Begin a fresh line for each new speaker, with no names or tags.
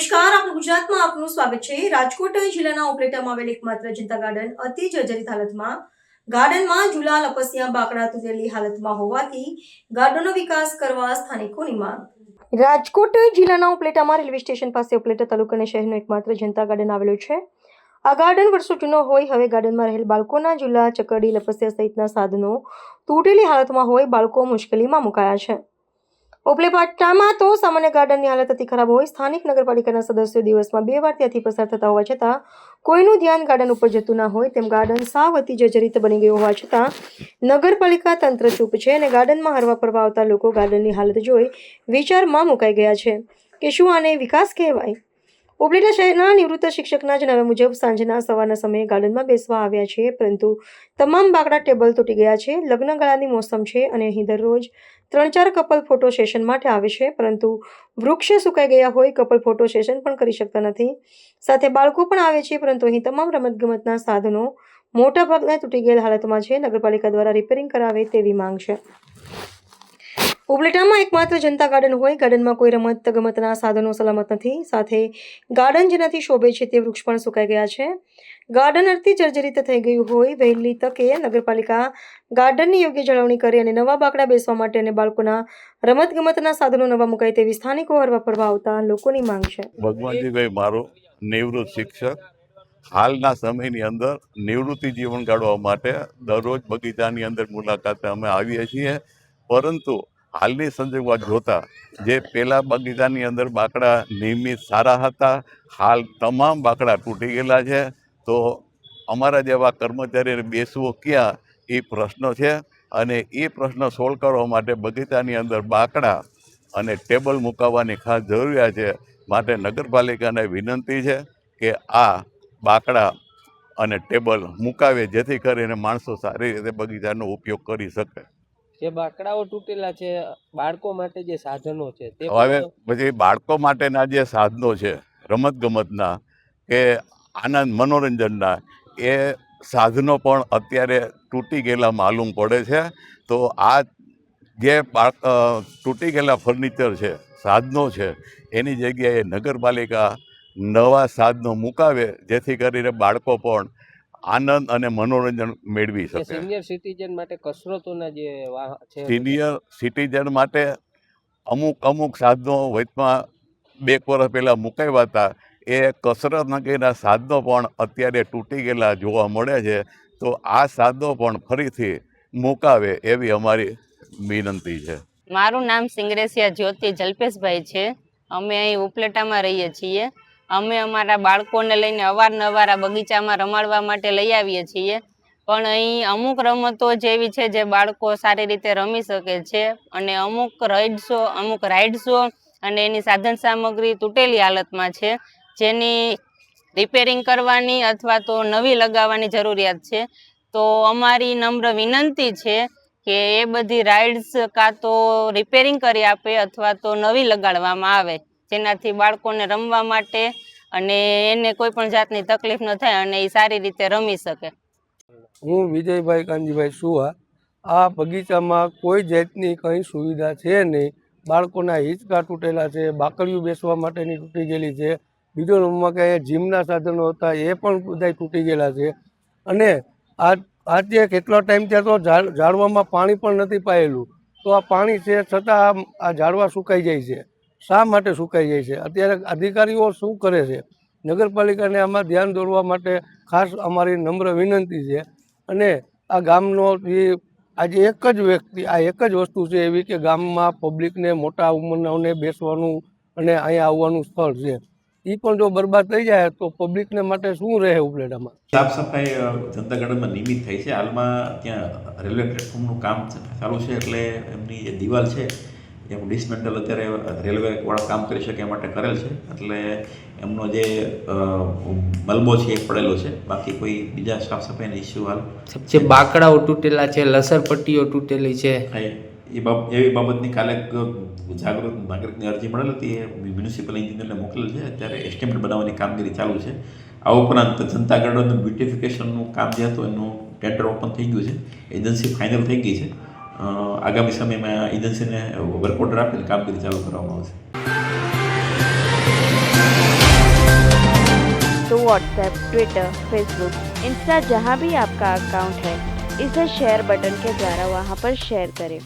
નમસ્કાર આપણું ગુજરાતમાં આપનું સ્વાગત છે. રાજકોટ જિલ્લાના ઉપલેટામાં આવેલ એકમાત્ર જનતા ગાર્ડન અતિ જર્જરિત હાલતમાં. ગાર્ડનમાં ઝૂલા લપસ્યા બાકડા તૂટેલી હાલતમાં હોવાથી ગાર્ડનનો વિકાસ કરવા સ્થાનિકોની માંગ રાજકોટ જિલ્લાના ઉપલેટામાં રેલવે સ્ટેશન પાસે ઉપલેટા તાલુકા અને શહેરનો એકમાત્ર જનતા ગાર્ડન આવેલો છે. આ ગાર્ડન વર્ષો જૂનો હોય, હવે ગાર્ડનમાં રહેલ બાળકોના ઝૂલા ચકરડી, લપસ્યા સહિતના સાધનો તૂટેલી હાલતમાં હોય, બાળકો મુશ્કેલીમાં મુકાયા છે. ઉપલેપાટામાં તો સામાન્ય ગાર્ડનની હાલત અતિ ખરાબ હોય. સ્થાનિક નગરપાલિકાના સદસ્યો દિવસમાં બે વાર ત્યાંથી પસાર થતા હોવા છતાં કોઈનું ધ્યાન ગાર્ડન ઉપર જતું ના હોય તેમ ગાર્ડન સાવ અતિ જર્જરિત બની ગયું હોવા છતાં નગરપાલિકા તંત્ર ચૂપ છે અને ગાર્ડનમાં હરવા ફરવા આવતા લોકો ગાર્ડનની હાલત જોઈ વિચારમાં મુકાઈ ગયા છે કે શું આને વિકાસ કહેવાય? ઉપલેટા શહેરના નિવૃત્ત શિક્ષકના જણાવ્યા મુજબ સાંજના સવારના સમયે ગાર્ડનમાં બેસવા આવ્યા છે, પરંતુ તમામ બાકડા ટેબલ તૂટી ગયા છે, લગ્ન ગાળાની મોસમ છે અને અહીં દરરોજ ત્રણ ચાર કપલ ફોટો સેશન માટે આવે છે, પરંતુ વૃક્ષ સુકાઈ ગયા હોય કપલ ફોટો સેશન પણ કરી શકતા નથી. સાથે બાળકો પણ આવે છે, પરંતુ અહીં તમામ રમતગમતના સાધનો મોટા ભાગના તૂટી ગયેલ હાલતમાં છે. નગરપાલિકા દ્વારા રિપેરિંગ કરાવે તેવી માંગ છે. ઉપલેટામાં એકમાત્ર જનતા ગાર્ડન હોય, ગાર્ડનમાં કોઈ રમત ગમતના સાધનો સલામત નથી. સાથે ગાર્ડન જેનાથી શોભે છે તે વૃક્ષ પણ સુકાઈ ગયા છે. ગાર્ડન અતિ જર્જરિત થઈ ગયું હોય, વહેલી તકે નગરપાલિકા ગાર્ડનની યોગ્ય જાળવણી કરે અને નવા બાકડા બેસવા માટે અને બાળકોના રમત ગમતના સાધનો નવા મુકાય તેવી સ્થાનિકો હરવા ફરવા આવતા લોકોની માંગ છે.
ભગવાનજીભાઈ મારો નિવૃત્ત શિક્ષક હાલના સમયની અંદર નિવૃત્તિ જીવન ગાળવા માટે દરરોજ બગીચાની અંદર મુલાકાતે અમે આવીએ છીએ. પરંતુ હાલની સંજોગમાં જોતા જે પેલા બગીચાની અંદર બાકડા નિયમિત સારા હતા, હાલ તમામ બાકડા તૂટી ગયેલા છે. તો અમારા જેવા કર્મચારીને બેસવો ક્યાં? એ પ્રશ્ન છે. અને એ પ્રશ્ન સોલ્વ કરવા માટે બગીચાની અંદર બાકડા અને ટેબલ મુકાવવાની ખાસ જરૂરિયાત છે. માટે નગરપાલિકાને વિનંતી છે કે આ બાકડા અને ટેબલ મુકાવે જેથી કરીને માણસો સારી રીતે બગીચાનો ઉપયોગ કરી શકે.
જે બાકડાઓ તૂટેલા છે બાળકો માટે જે સાધનો છે તે
હવે પછી બાળકો માટેના જે સાધનો છે રમતગમતના કે આનંદ મનોરંજનના એ સાધનો પણ અત્યારે તૂટી ગયેલા માલુમ પડે છે. તો આ જે તૂટી ગયેલા ફર્નિચર છે સાધનો છે એની જગ્યાએ નગરપાલિકા નવા સાધનો મુકાવે જેથી કરીને બાળકો પણ આનંદ અને મનોરંજન મેળવી શકે.
સિનિયર સિટીઝન માટે કસરતોના જે છે
સિનિયર સિટીઝન માટે અમુક અમુક સાધનો વચમાં બે વર્ષ પહેલાં મુકાવ્યા હતા. એ કસરત નગરના સાધનો પણ અત્યારે તૂટી ગયેલા જોવા મળે છે. તો આ સાધનો પણ ફરીથી મુકાવે એવી અમારી વિનંતી છે.
મારું નામ સિંગરેસિયા જ્યોતિ જલ્પેશભાઈ છે. અમે અહીં ઉપલેટામાં રહીએ છીએ. અમે અમારા બાળકોને લઈને અવારનવાર આ બગીચામાં રમાડવા માટે લઈ આવીએ છીએ. પણ અહીં અમુક રમતો જેવી છે જે બાળકો સારી રીતે રમી શકે છે અને અમુક રાઇડ્સો અમુક રાઇડ્સો અને એની સાધન સામગ્રી તૂટેલી હાલતમાં છે. જેની રિપેરિંગ કરવાની અથવા તો નવી લગાવવાની જરૂરિયાત છે. તો અમારી નમ્ર વિનંતી છે કે એ બધી રાઇડ્સ કાં તો રિપેરિંગ કરી આપે અથવા તો નવી લગાડવામાં આવે. જેનાથી બાળકોને રમવા માટે અને એને કોઈ પણ જાતની તકલીફ ન થાય અને એ સારી રીતે રમી શકે.
હું વિજયભાઈ કાનજીભાઈ સુહા આ બગીચામાં કોઈ જાતની કંઈ સુવિધા છે નહીં. બાળકોના હિંચકા તૂટેલા છે, બાકડીઓ બેસવા માટેની તૂટી ગયેલી છે. બીજો રૂમમાં કે જીમના સાધનો હતા, એ પણ બધા તૂટી ગયેલા છે. અને આ આજે કેટલો ટાઈમ ત્યાં તો ઝાડવામાં પાણી પણ નથી પાયેલું. તો આ પાણી છે, છતાં આ- ઝાડવા સુકાઈ જાય છે. શા માટે સુકાઈ જાય છે? અત્યારે અધિકારીઓ શું કરે છે? નગરપાલિકાને આમાં ધ્યાન દોરવા માટે ખાસ અમારી નમ્ર વિનંતી છે. અને આ ગામનો જે આજે એક જ વ્યક્તિ, આ એક જ વસ્તુ છે એવી કે ગામમાં પબ્લિકને મોટા ઉંમરનાઓને બેસવાનું અને અહીંયા આવવાનું સ્થળ છે. એ પણ જો બરબાદ થઈ જાય તો પબ્લિકને માટે શું રહે ઉપલેટામાં?
સાફ સફાઈ જનતા ગાર્ડનમાં નિયમિત થાય છે. હાલમાં ત્યાં રેલવે પ્લેટફોર્મનું કામ ચાલુ છે એટલે એમની જે દિવાલ છે એનું ડિસમેન્ટલ અત્યારે રેલવે વાળા કામ કરી શકે એ માટે કરેલ છે. એટલે એમનો જે મલબો છે એ પડેલો છે. બાકી કોઈ બીજા સાફ સફાઈના ઇસ્યુ હાલ
જે બાકડાઓ તૂટેલા છે લસર પટ્ટીઓ તૂટેલી છે.
એ બાબત બાબ એવી બાબતની કાલે જાગૃત નાગરિકની અરજી મળેલ હતી. એ મ્યુનિસિપલ એન્જિનિયરને મોકલેલ છે. અત્યારે એસ્ટિમેટ બનાવવાની કામગીરી ચાલુ છે. આ ઉપરાંત જનતા ગાર્ડનનું બ્યુટિફિકેશનનું કામ જે હતું એનું ટેન્ડર ઓપન થઈ ગયું છે. એજન્સી ફાઇનલ થઈ ગઈ છે. આગામી સમયમાં એજન્સીને વર્કઓર્ડર આપીને કામગીરી ચાલુ કરવામાં આવશે तो
व्हाट्सएप ट्विटर फेसबुक इंस्टा जहाँ भी आपका अकाउंट है, इसे शेयर बटन के द्वारा वहाँ पर शेयर करें।